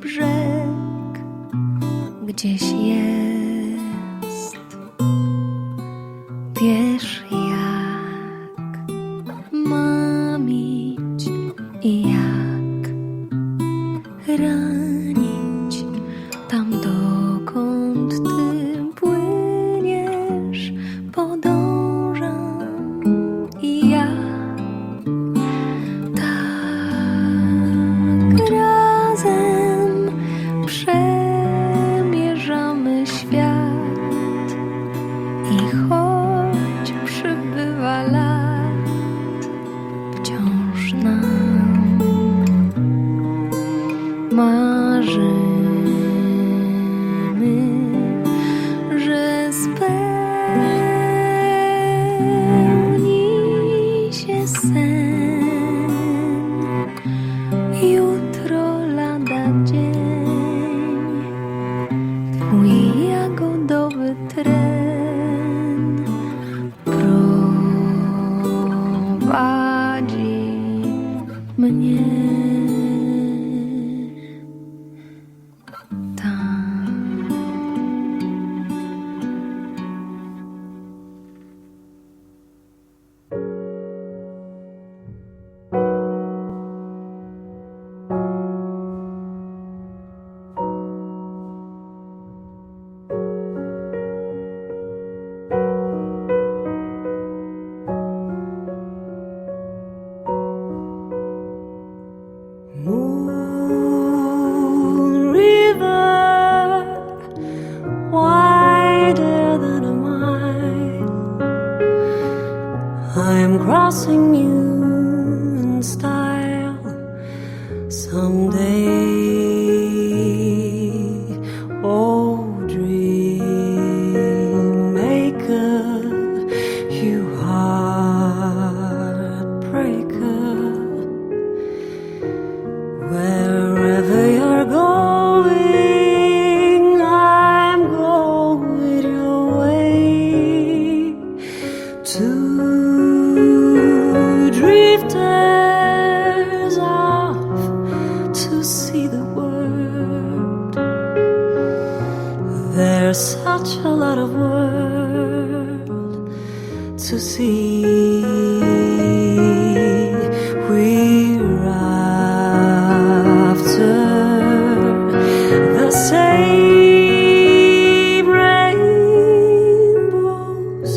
brzeg gdzieś jest. Wiesz jak mamić i jak marzymy, że spełni się sen. Jutro lada dzień, twój jagodowy tren prowadzi mnie I'm crossing you in style someday. There's such a lot of world to see. We're after the same rainbows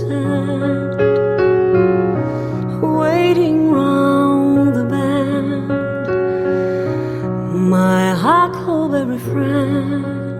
and the bend. My huckleberry friend.